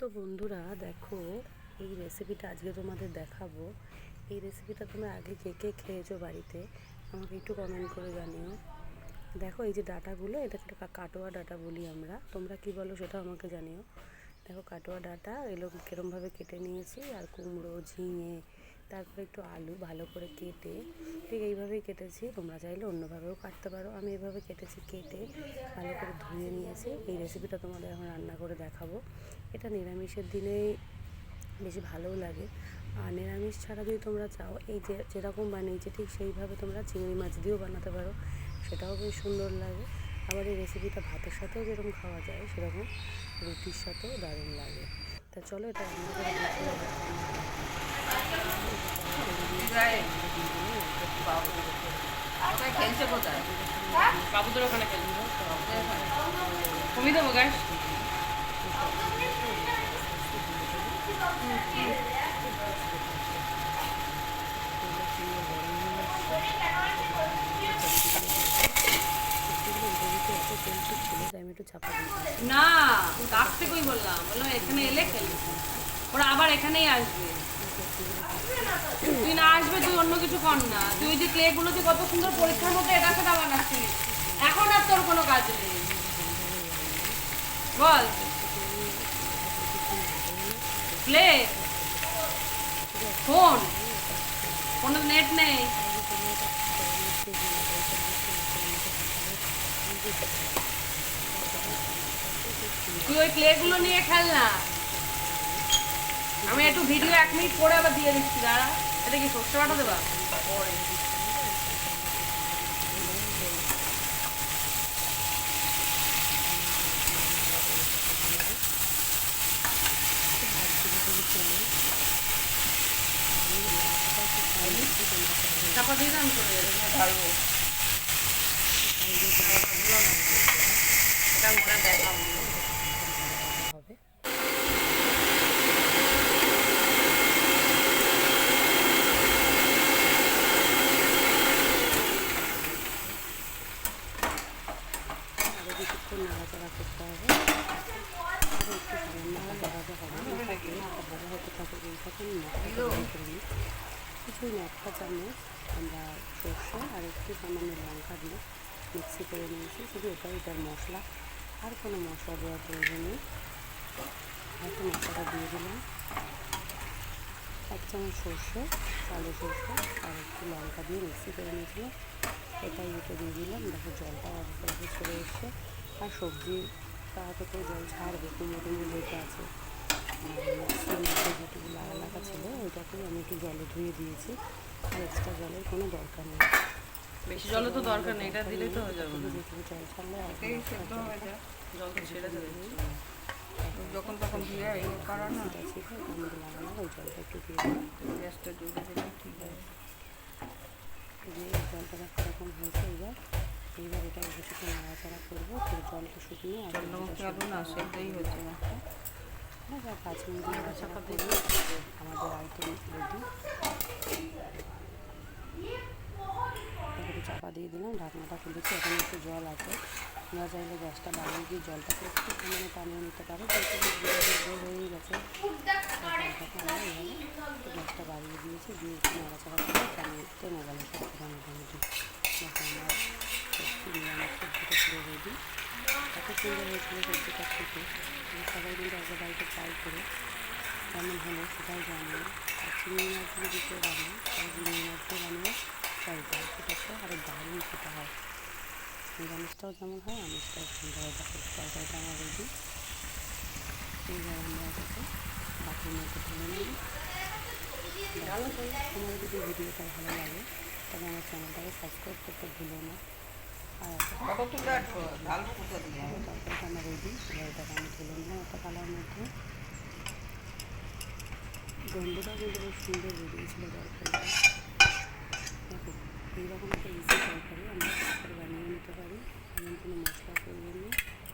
তো বন্ধুরা দেখো, এই রেসিপিটা আজকে তোমাদের দেখাবো। এই রেসিপিটা তোমরা আগে কে কে খেয়েছো বাড়িতে, আমাকে একটু কমেন্ট করে জানিও। দেখো, এই যে ডাটাগুলো এটাকে কাটোয়া ডাটা বলি আমরা। তোমরা কি বলো সেটা আমাকে জানিও। দেখো, কাটোয়া ডাটা এগুলো কীরমভাবে কেটে নিয়েছি, আর কুমড়ো, ঝিঙে তারপরে একটু আলু ভালো করে কেটে, ঠিক এইভাবেই কেটেছি। তোমরা চাইলে অন্যভাবেও কাটতে পারো। আমি এইভাবে কেটেছি কেটে ভালো করে ধুয়ে নিয়েছি। এই রেসিপিটা তোমাদের এখন রান্না করে দেখাবো। এটা নিরামিষের দিনে বেশি ভালোও লাগে। আর নিরামিষ ছাড়া যদি তোমরা চাও, এই যে যেরকম বানিয়েছি, ঠিক সেইভাবে তোমরা চিংড়ি মাছ দিয়েও বানাতে পারো। সেটাও বেশ সুন্দর লাগে। আবার এই রেসিপিটা ভাতের সাথেও যেরকম খাওয়া যায়, সেরকম রুটির সাথেও দারুণ লাগে। তা চলো এটা রান্না করে দেখি কোথায় খেলছে কোথায় বাবুদের ওখানে খেলছে কমিয়ে দেবো গ্যাস ছিল তাই আমি একটু চাপা না কাছ থেকেই বললাম। বললাম এখানে এলে খেলবে ওরা আবার এখানেই আসবে। তুই না আসবে, তুই অন্য কিছু কর না। তুই যে ক্লে গুলো যে কত সুন্দর পরীক্ষার মতো এটা সেটা বানাচ্ছিস এখন আর তোর কোনো কাজ নেই। বল। ক্লে ফোন কোনো নেট নেই। তুই ওই ক্লে গুলো নিয়ে খেল না। আমি একটু ভিডিও এক মিনিট পরে আবার দিয়ে দিচ্ছি, দাঁড়া। এটা কি সর্ষে বাটা দেবা? করে ঢালবো। এটা মনে দেখাবো হবে আরও কিছুক্ষণ নাড়াচাড়া করতে হবে আরও একটু সামান্য ভাজা ভাজা হবে ভাজা হতে থাকে এই থাকে মশলাটা বের করে নিই কিছুই না একটা চামচ, আমরা সর্ষে আর একটু সামান্য লঙ্কা দিয়ে মিক্সি করে নিয়েছি, শুধু এটাই এটার মশলা। আর কোনো মশলা দেওয়ার প্রয়োজন নেই। একটু মশলাটা দিয়ে দিলাম। এক চামচ সর্ষে, কালো সর্ষে আর একটু লঙ্কা দিয়ে মিক্সি করে নিয়েছিলাম। এটাই এতে দিয়ে দিলাম। দেখো জলটা অল্প অল্প ছেড়ে এসছে। আর সবজি তাড়াতে করে জল ছাড়বে, কুমড়ো টুমড়ো আছে। যেটুকু লাগা লাগা ছিল ওইটাকেই আমি একটু জলে ধুয়ে দিয়েছি আর এক্সট্রা জলের কোনো দরকার নেই বেশি জলে তো দরকার নেই, এটা দিলেই তো হয়ে যাবে যেটুকু জল ছাড়লে জল তো ছেড়ে দেবে। যখন তখন ধুয়ে এই করা না এটা ছিল আমি লাগানো ওই জলটা একটু দিয়ে গ্যাসটা জুড়ে দিলাম ঠিক আছে দিয়ে জলটা দেখো হয়েছে এবার এইবার এটা কিছুক্ষণ নাড়াচাড়া করব তো জলটা শুকিয়ে আর না সেদ্ধই হচ্ছে না পাঁচ মিনিট নাড়াচাড়া করব আমাদের আইটেম রেডি একটু চাপা দিয়ে দিলাম ঢাকনাটা খুলেছি এখন একটু জল আছে তোমরা চাইলে গ্যাসটা বাড়িয়ে দিয়ে জলটাকে একটু মানে টানিয়ে নিতে পারো হয়েই গেছে আমরা গ্যাসটা বাড়িয়ে দিয়েছি দিয়ে একটু নাড়াচাড়া করে টানিয়ে টেনে গেল মোটামুটি আমার নিরামিষ সবজিটা পুরো রেডি এত সুন্দর হয়েছিল সবজিটা খেতে সবাই কিন্তু একবার বাড়িতে ট্রাই করে কেমন হলো সেটাই জানব আর চিংড়ি মাছগুলো দিতে বানাই তাই চিংড়ি মাছগুলো বানিয়ে ট্রাই করি সেটাতে আরও দারুণ খেতে হয় নিরামিষটাও যেমন হয় আমিষটাও সুন্দর হয় দেখো তরকারিটা আমার রেডি এইবার আমরা এটাকে বাটির মধ্যে তুলে নিই তোমার যদি ভিডিওটা ভালো লাগে তবে আমার চ্যানেলটাকে সাবস্ক্রাইব করতে ভুলো না আমার রেডি এটাকে আমি তুলে কালার মধ্যে গন্ধটা কিন্তু বেশ সুন্দর বেরিয়েছিল তরকারিটা দেখো এইরকম একটা ইজি তরকারি আমরা বানিয়ে নিতে পারি এমন কোনো মশলা প্রয়োজন নেই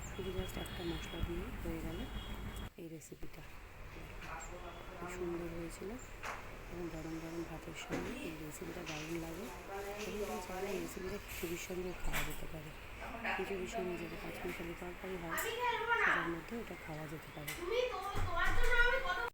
শুধু একটা মশলা দিয়ে হয়ে গেল এই রেসিপিটা খুব সুন্দর হয়েছিল। এবং গরম গরম ভাতের সঙ্গে এই রেসিপিটা দারুণ লাগে। এবং চাইলে এই রেসিপিটা খিচুড়ির সঙ্গেও খাওয়া যেতে পারে। খিচুড়ির সঙ্গে যদি পাঁচ মিশালি তরকারি হয়, সেটার মধ্যে এটা খাওয়া যেতে পারে।